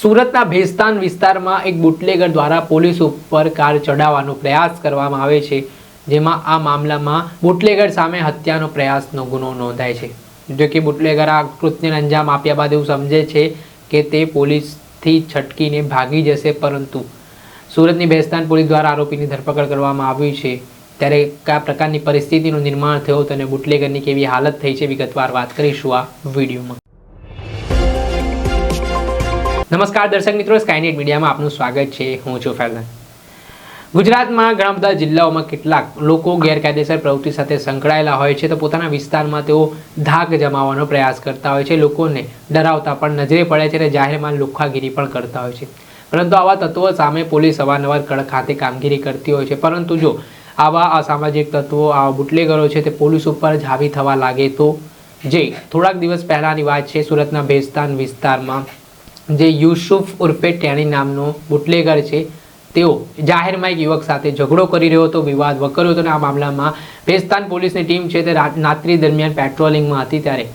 સુરતના ભેસ્તાન વિસ્તારમાં એક બુટલેગર દ્વારા પોલીસ ઉપર કાર ચડાવવાનો પ્રયાસ કરવામાં આવે છે, જેમાં આ મામલામાં બુટલેગર સામે હત્યાનો પ્રયાસનો ગુનો નોંધાય છે. જો કે બુટલેગર આ કૃત્યને અંજામ આપ્યા બાદ એવું સમજે છે કે તે પોલીસથી છટકીને ભાગી જશે, પરંતુ સુરતની ભેસ્તાન પોલીસ દ્વારા આરોપીની ધરપકડ કરવામાં આવી છે. ત્યારે કયા પ્રકારની પરિસ્થિતિનું નિર્માણ થયું અને બુટલેગરની કેવી હાલત થઈ છે વિગતવાર વાત કરીશું આ વિડીયોમાં. નમસ્કાર દર્શક મિત્રો સ્કાયનેટ મીડિયામાં આપનું સ્વાગત છે. હું છું ફેલન ગુજરાતમાં ઘણા બધા જિલ્લાઓમાં કેટલાક લોકો ગેરકાયદેસર પ્રવૃત્તિ સાથે સંકળાયેલા હોય છે તો પોતાના વિસ્તારમાં તેઓ ધાક જમાવવાનો પ્રયાસ કરતા હોય છે. લોકોને ડરાવતા પણ નજરે પડે છે અને જાહેરમાં લુખ્ખાગીરી પણ કરતા હોય છે. પરંતુ આવા તત્વો સામે પોલીસ અવારનવાર કડક હાથે કામગીરી કરતી હોય છે. પરંતુ જો આવા અસામાજિક તત્વો, આવા બુટલેગરો છે તે પોલીસ ઉપર જ હાવી થવા લાગે તો જે થોડાક દિવસ પહેલાંની વાત છે. સુરતના ભેસ્તાન વિસ્તારમાં જે યુસુફ ઉર્ફે ટેણી નામનો બુટલેગર છે, તેઓ જાહેરમાં એક યુવક સાથે ઝઘડો કરી રહ્યો હતો, વિવાદ વકર્યો હતો અને આ મામલામાં ભેસ્તાન પોલીસની ટીમ છે તે રાત- રાત્રિ દરમિયાન પેટ્રોલિંગમાં હતી ત્યારે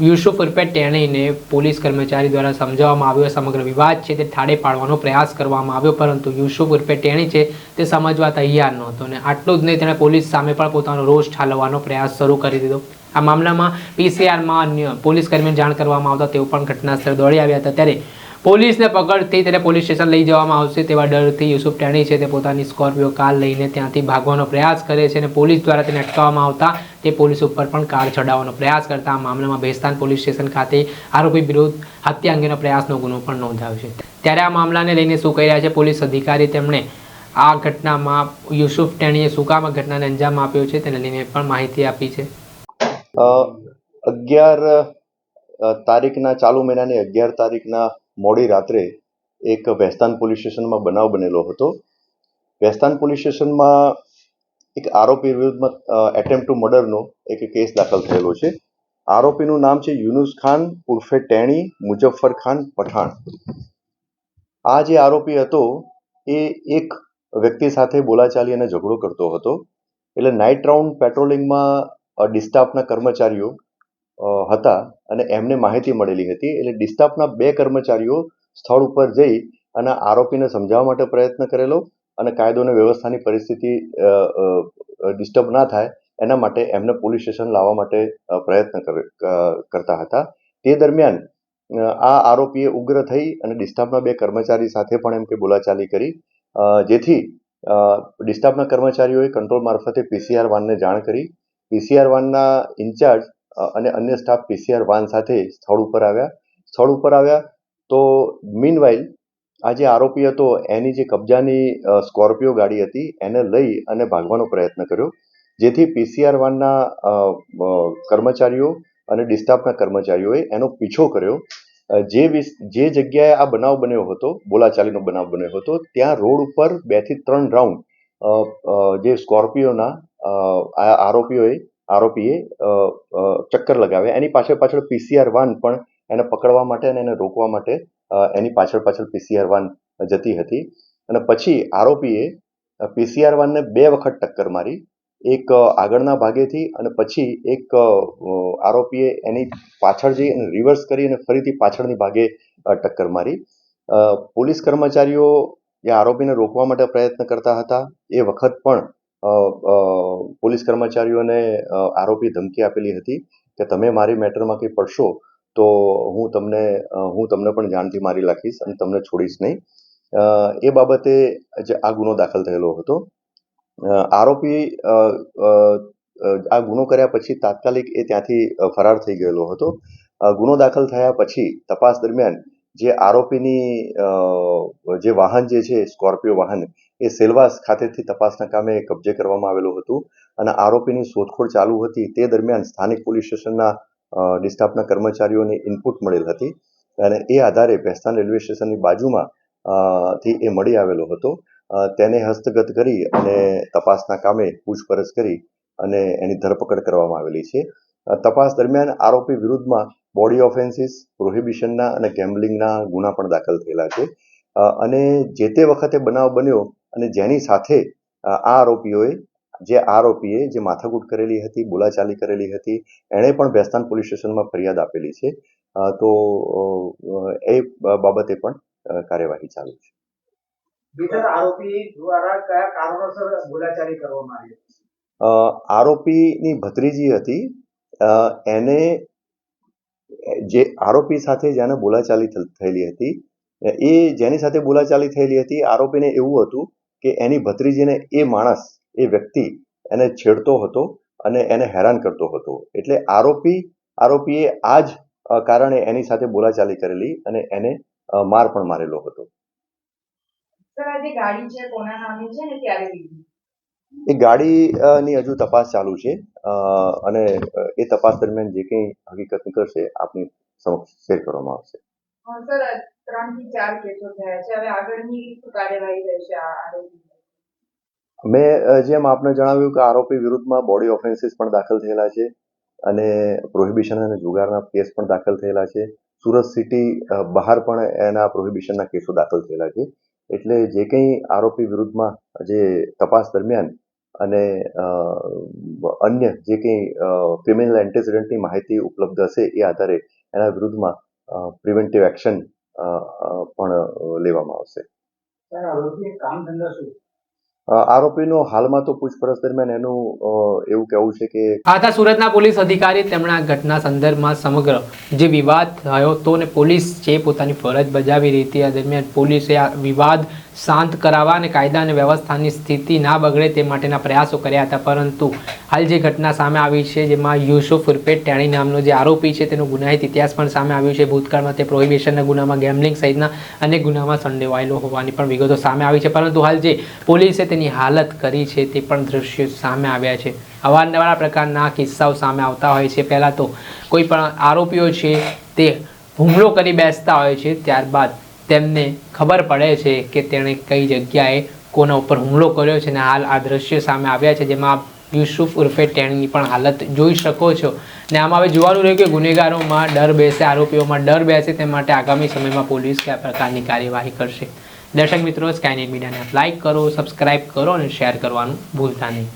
યુસુફ ઉર્ફે ટેણીને પોલીસ કર્મચારી દ્વારા સમજાવવામાં આવ્યો, સમગ્ર વિવાદ છે તે ઠાડે પાડવાનો પ્રયાસ કરવામાં આવ્યો, પરંતુ યુસુફ ઉર્ફે ટેણી છે તે સમજવા તૈયાર નહોતો અને આટલું જ નહીં, તેણે પોલીસ સામે પણ પોતાનો રોષ ઠાલવવાનો પ્રયાસ શરૂ કરી દીધો. આ મામલામાં પીસીઆરમાં અન્ય પોલીસ કર્મીને જાણ કરવામાં આવતા તેઓ પણ ઘટના સ્થળે દોડી આવ્યા હતા. ત્યારે પોલીસને પકડથી તેને પોલીસ સ્ટેશન લઈ જવામાં આવશે તેવા ડરથી યુસુફ ટેણી છે તે પોતાની સ્કોર્પિયો કાર લઈને ત્યાંથી ભાગવાનો પ્રયાસ કરે છે અને પોલીસ દ્વારા તેને અટકાવવામાં આવતા તે પોલીસ ઉપર પણ કાર ચડાવવાનો પ્રયાસ કરતા આ મામલામાં ભેસ્તાન પોલીસ સ્ટેશન ખાતે આરોપી વિરુદ્ધ હત્યા અંગેનો પ્રયાસનો ગુનો પણ નોંધાયો છે. ત્યારે આ મામલાને લઈને શું કહી રહ્યા છે પોલીસ અધિકારી? તેમણે આ ઘટનામાં યુસુફ ટેણીએ શું કામ ઘટનાને અંજામ આપ્યો છે તેને લઈને પણ માહિતી આપી છે. અગિયાર તારીખના, ચાલુ મહિનાની અગિયાર તારીખના મોડી રાત્રે એક વેસ્તાન પોલીસ સ્ટેશનમાં બનાવ બનેલો હતો. વેસ્તાન પોલીસ સ્ટેશનમાં એક આરોપી વિરુદ્ધમાં એટેમ્પ ટુ મર્ડરનો એક કેસ દાખલ થયેલો છે. આરોપીનું નામ છે યુનુસ ખાન ઉર્ફે ટેણી મુજફ્ફર ખાન પઠાણ. આ જે આરોપી હતો, એ એક વ્યક્તિ સાથે બોલાચાલી અને ઝઘડો કરતો હતો. એટલે નાઇટ રાઉન્ડ પેટ્રોલિંગમાં ડિસ્ટાફના કર્મચારીઓ હતા અને એમને માહિતી મળેલી હતી. એટલે ડિસ્ટાફના બે કર્મચારીઓ સ્થળ ઉપર જઈ અને આરોપીને સમજાવવા માટે પ્રયત્ન કરેલો અને કાયદો અને વ્યવસ્થાની પરિસ્થિતિ ડિસ્ટર્બ ના થાય એના માટે એમને પોલીસ સ્ટેશન લાવવા માટે પ્રયત્ન કરે- કરતા હતા. તે દરમિયાન આ આરોપીએ ઉગ્ર થઈ અને ડિસ્ટાફના બે કર્મચારી સાથે પણ એમ કે બોલાચાલી કરી. જેથી ડિસ્ટાફના કર્મચારીઓએ કંટ્રોલ મારફતે પીસીઆર વાનને જાણ કરી. પીસીઆર વાનના ઇન્ચાર્જ અને અન્ય સ્ટાફ પીસીઆર વાન સાથે સ્થળ ઉપર આવ્યા. સ્થળ ઉપર આવ્યા તો મીનવાઇલ આ જે આરોપી હતો, એની જે કબજાની સ્કોર્પિયો ગાડી હતી, એને લઈ અને ભાગવાનો પ્રયત્ન કર્યો. જેથી પીસીઆર વાનના કર્મચારીઓ અને ડિસ્ટાફના કર્મચારીઓએ એનો પીછો કર્યો. જે જે જગ્યાએ આ બનાવ બન્યો હતો, બોલાચાલીનો બનાવ બન્યો હતો, ત્યાં રોડ ઉપર બેથી ત્રણ રાઉન્ડ જે સ્કોર્પિયોના આરોપીઓએ આરોપીએ ચક્કર લગાવ્યા. એની પાછળ પાછળ પીસીઆર વાન પણ એને પકડવા માટે અને એને રોકવા માટે એની પાછળ પાછળ પીસીઆર વાન જતી હતી. અને પછી આરોપીએ પીસીઆર વાનને બે વખત ટક્કર મારી. એક આગળના ભાગેથી અને પછી એક આરોપીએ એની પાછળ જઈ અને રિવર્સ કરી અને ફરીથી પાછળની ભાગે ટક્કર મારી. પોલીસ કર્મચારીઓ જે આરોપીને રોકવા માટે પ્રયત્ન કરતા હતા. એ વખત પણ પોલીસ કર્મચારીઓને આરોપી ધમકી આપેલી હતી કે તમે મારી મેટરમાં કંઈ પડશો, તો હું તમને હું તમને પણ જાનથી મારી નાખીશ અને તમને છોડીશ નહીં. એ બાબતે જે આ ગુનો દાખલ થયેલો હતો. આરોપી આ ગુનો કર્યા પછી તાત્કાલિક એ ત્યાંથી ફરાર થઈ ગયેલો હતો. ગુનો દાખલ થયા પછી તપાસ દરમિયાન જે આરોપીની જે વાહન જે છે, સ્કોર્પિયો વાહન એ સેલવાસ ખાતેથી તપાસના કામે કબજે કરવામાં આવેલું હતું અને આરોપીની શોધખોળ ચાલુ હતી. તે દરમિયાન સ્થાનિક પોલીસ સ્ટેશનના ડિસ્ટાફના કર્મચારીઓને ઇનપુટ મળેલ હતી અને એ આધારે ભેસ્તાન રેલવે સ્ટેશનની બાજુમાં થી એ મળી આવેલો હતો. તેને હસ્તગત કરી અને તપાસના કામે પૂછપરછ કરી અને એની ધરપકડ કરવામાં આવેલી છે. તપાસ દરમિયાન આરોપી વિરુદ્ધમાં બોડી ઓફેન્સીસ, પ્રોહિબિશનના અને ગેમ્બલિંગના ગુના પણ દાખલ થયેલા છે. અને જે તે વખતે બનાવ બન્યો અને જેની સાથે આ આરોપીઓએ જે આરોપીએ જે માથાકૂટ કરેલી હતી બોલાચાલી કરેલી હતી એણે પણ ભેસ્તાન પોલીસ સ્ટેશનમાં ફરિયાદ આપેલી છે તો એ બાબતે પણ કાર્યવાહી ચાલુ છે. આરોપી દ્વારા કયા કારણોસર બોલાચાલી કરવામાં આવી આરોપીની ભત્રીજી હતી એને જે આરોપી સાથે જેને બોલાચાલી થયેલી હતી એ જેની સાથે બોલાચાલી થયેલી હતી આરોપીને એવું હતું કે એની ભત્રીજીને એ માણસ એ વ્યક્તિ એને છેડતો હતો અને એને હેરાન કરતો હતો. એટલે આરોપી આરોપીએ આ જ કારણે એની સાથે બોલાચાલી કરેલી અને એને માર પણ મારેલો હતો. એ ગાડીની હજુ તપાસ ચાલુ છે અને એ તપાસ દરમિયાન જે કંઈ હકીકત નીકળશે આપની સમક્ષ શેર કરવામાં આવશે. સર મેં જેમ આપને જણાવ્યું કે આરોપી વિરુદ્ધમાં બોડી ઓફેન્સીસ પણ દાખલ થયેલા છે અને પ્રોહિબિશન અને જુગારના કેસ પણ દાખલ થયેલા છે. સુરત સિટી બહાર પણ એના પ્રોહિબિશનના કેસો દાખલ થયેલા છે. એટલે જે કંઈ આરોપી વિરુદ્ધમાં જે તપાસ દરમિયાન અને અન્ય જે કંઈ ક્રિમિનલ એન્ટેસિડન્ટની માહિતી ઉપલબ્ધ હશે એ આધારે એના વિરુદ્ધમાં પ્રિવેન્ટિવ એક્શન પણ લેવામાં આવશે. કામ ધંધા શું? આરોપીનો હાલમાં તો પૂછપરછ દરમિયાન એનું એવું કહેવું છે કે આ સુરતના પોલીસ અધિકારી તેમણે આ ઘટના સંદર્ભમાં સમગ્ર જે વિવાદ થયો હતો ને પોલીસ છે પોતાની ફરજ બજાવી રહી હતી આ દરમિયાન પોલીસે આ વિવાદ શાંત કરાવવા અને કાયદા અને વ્યવસ્થાની સ્થિતિ ના બગડે તે માટેના પ્રયાસો કર્યા હતા. પરંતુ હાલ જે ઘટના સામે આવી છે, જેમાં યુસુફ ઉર્ફે ટેણી નામનો જે આરોપી છે, તેનો ગુનાહિત ઇતિહાસ પણ સામે આવ્યો છે. ભૂતકાળમાં તે પ્રોહિબિશનના ગુનામાં ગેમલિંગ સહિતના અનેક ગુનામાં સંડોવાયેલો હોવાની પણ વિગતો સામે આવી છે. પરંતુ હાલ જે પોલીસે તેની હાલત કરી છે તે પણ દ્રશ્યો સામે આવ્યા છે. અવારનવાર પ્રકારના કિસ્સાઓ સામે આવતા હોય છે. પહેલાં તો કોઈ પણ આરોપીઓ છે તે હુમલો કરી બેસતા હોય છે. ત્યારબાદ તેમને ખબર પડે છે કે તેણે કઈ જગ્યાએ કોના ઉપર હુમલો કર્યો છે અને હાલ આ દ્રશ્ય સામે આવ્યા છે. જેમાં યુસુફ ઉર્ફે ટેણીની પણ હાલત જોઈ શકો છો. ને આમાં હવે જોવાનું રહ્યું કે ગુનેગારોમાં ડર બેસે, આરોપીઓમાં ડર બેસે તે માટે આગામી સમયમાં પોલીસ કયા પ્રકારની કાર્યવાહી કરશે. દર્શક મિત્રો સ્કાયનેટ મીડિયાને લાઇક કરો સબસ્ક્રાઇબ કરો અને શેર કરવાનું ભૂલતા નહીં.